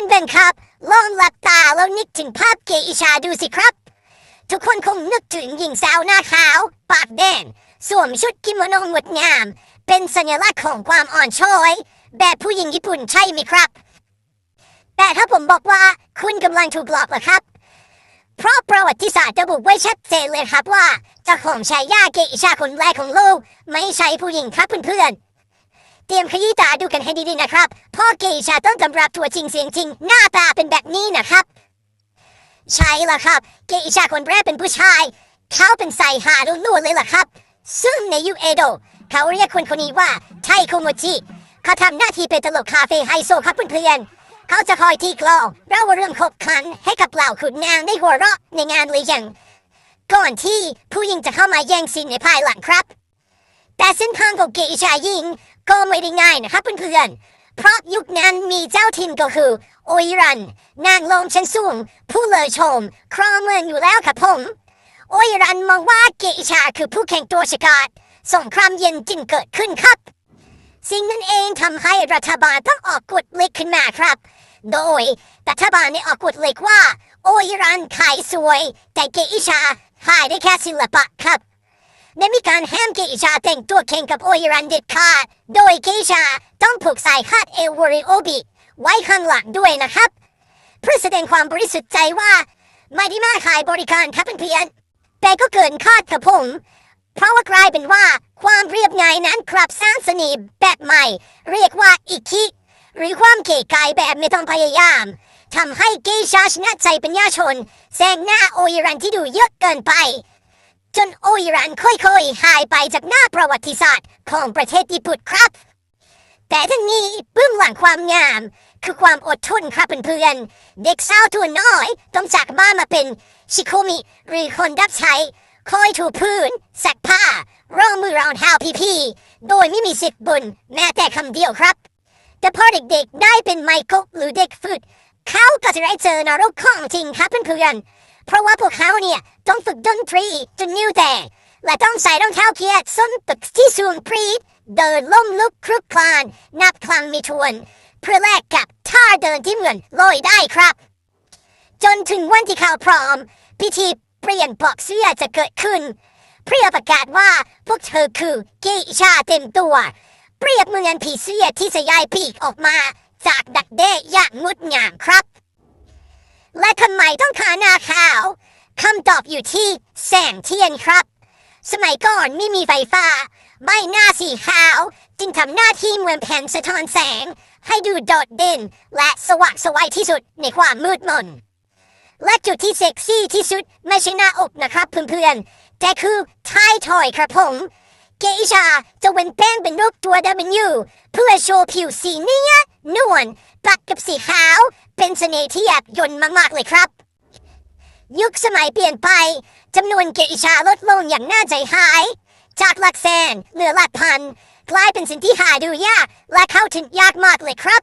พื่อนครับ ลองหลับตาแล้วนึกถึงภาพเกอิชาดูสิครับ ทุกคนคงนึกถึงหญิงสาวหน้าขาว ปากแดงสวมชุดกิโมโนงดงาม เป็นสัญลักษณ์ของความอ่อนช้อย แบบผู้หญิงญี่ปุ่นใช่ไหมครับ แต่ถ้าผมบอกว่าคุณกำลังถูกหลอกนะครับ เพราะประวัติศาสตร์ระบุไว้ชัดเจนเลยครับว่าเจ้าของชายาเกอิชาคนแรกของโลก ไม่ใช่ผู้หญิงครับเพื่อนๆ เตรียมขยี้ตาดูกันให้ดีๆนะครับเพ่อเกอิชาต้นตำรับตัวจริงเสียงจริง หน้าตาเป็นแบบนี้นะครับ ใช่ละครับ เกอิชาคนแรกเป็นผู้ชาย เขาเป็นไซฮารุนๆเลยล่ะครับ ซึ่งในยุคเอโดะเขาเรียกคนคนนี้ว่าไทโคโมจิเขาทำหน้าที่เป็นตลกคาเฟ่ไฮโซครับเพื่อนๆเขาจะคอยที่กลองเล่าเรื่องขบขันให้กับเหล่าขุนนางได้หัวเราะในงานเลี้ยงก่อนที่ผู้หญิงจะเข้ามาแย่งซีนในภายหลังครับ แต่เส้นทางของเกอิชายิง ก็ไม่ได้ง่ายนะครับเพื่อนๆเพราะยุคนั้นมีเจ้าถิ่นก็คือโออิรัน นางลมชั้นสูง ผู้เลอชม ครองเมืองอยู่แล้วครับผมโออิรันมองว่าเกอิชาคือผู้แข่งตัวฉกาจสงครามเย็นจึงเกิดขึ้นครับ สิ่งนั้นเองทำให้รัฐบาลต้องออกกฎเล็กขึ้นมาครับ โดยรัฐบาลได้ออกกฎเล็กว่า โออิรันขายสวย แต่เกอิชาขายได้แค่ศิลปะครับ ได้มีการห้ามเกอิชาแต่งตัวแข่งกับโออิรันเด็ดขาดโดยเกอิชาต้องผูกสายคาดเอววอริโอบิไว้ข้างหลังด้วยนะครับ เพื่อแสดงความบริสุทธิ์ใจว่าไม่ได้มาขายบริการครับเพื่อนแต่ก็เกินคาดครับผม เพราะว่ากลายเป็นว่าความเรียบง่ายนั้นกลับสร้างเสน่ห์แบบใหม่ เรียกว่าอิคิหรือความเก๋ไก๋แบบไม่ต้องพยายามทำให้เกย์ชาชนะใจปัญญาชนแซงหน้าโออิรันที่ดูเยอะเกินไป จนโออิรันค่อยๆ หายไปจากหน้าประวัติศาสตร์ของประเทศญี่ปุ่นครับ แต่ทั้งนี้เบื้องหลังความงาม คือความอดทนครับเพื่อนๆเด็กสาวตัวน้อยต้องจากบ้านมาเป็นชิโคมิหรือคนรับใช้คอยถูพื้นสักผ้าร่องมือรองเท้าพี่ๆโดยไม่มีสิทธิ์บนแม้แต่คำเดียวครับ แต่พอเด็กๆได้เป็นไมโครหรือเด็กฝึกเขาก็จะได้เจอนรกของจริงครับเพื่อนๆเพราะว่าพวกเขาเนี่ย ต้องฝึกดนตรีจนนิ้วแตกและต้องใส่รองเท้าเกียร์ส้นตึกที่สูงปรีดเดินล้มลุกคลุกคลาน นับครั้งไมีทวน เพื่อแลกกับท่าเดินที่เหมือนลอยได้ครับ จนถึงวันที่เขาพร้อม พิธีเปลี่ยนปลอกเสื้อจะเกิดขึ้น เพื่อประกาศว่าพวกเธอคือเกอิชาเต็มตัว เปรียบเหมือนผีเสื้อที่สยายปีกออกมา จากดักแด้อย่างงดงามครับ และทำไมต้องทาหน้าขาว คำตอบอยู่ที่แสงเทียนครับ สมัยก่อนไม่มีไฟฟ้า ใบหน้าสีขาว จึงทำหน้าที่เหมือนแผ่นสะท้อนแสง ให้ดูโดดเด่นและสว่างสวัยที่สุดในความมืดมนและจุดที่เซ็กซี่ที่สุดไม่ใช่หน้าอกนะครับเพื่อนๆ แต่คือท้ายถอยครับผม เกอิชาจะเว้นแป้งเป็นรูปตัว W เพื่อโชว์ผิวสีเนื้อนวลตัดกับสีขาว เป็นเสน่ห์ที่แยบยนมากๆเลยครับ ยุคสมัยเปลี่ยนไปจำนวนเกอิชาลดลงอย่างน่าใจหาย จากหลักแสนเหลือหลักพัน กลายเป็นสิ่งที่หาดูยากและเข้าถึงยากมากเลยครับ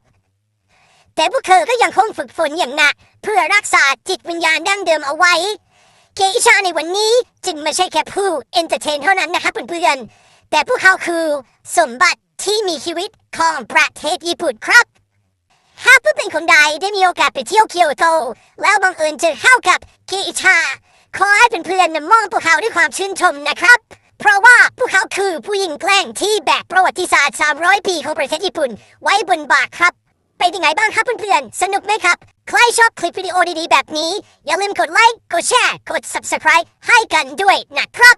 แต่พวกเธอก็ยังคงฝึกฝนอย่างหนักเพื่อรักษาจิตวิญญาณดั้งเดิมเอาไว้ เกอิชาในวันนี้จึงไม่ใช่แค่ผู้เอนเตอร์เทนเท่านั้นนะครับเพื่อนๆแต่พวกเขาคือสมบัติที่มีชีวิตของประเทศญี่ปุ่นครับ หากเพื่อนเป็นคนใดได้มีโอกาสไปเที่ยวเกียวโต แล้วบังเอิญเจอเข้ากับเกอิชา ขอให้เป็นเพื่อนๆมองพวกเขาด้วยความชื่นชมนะครับ เพราะว่าพวกเขาคือผู้หญิงแกล้งที่แบกประวัติศาสตร์ 300 ปีของประเทศญี่ปุ่น ไว้บนบ่าครับ ไปนยังไงบ้างครับเพื่อนๆ สนุกไหมครับ ใครชอบคลิปวิดีโอดีๆ แบบนี้ อย่าลืมกดไลค์ กดแชร์ กด subscribe ให้กันด้วยนะครับ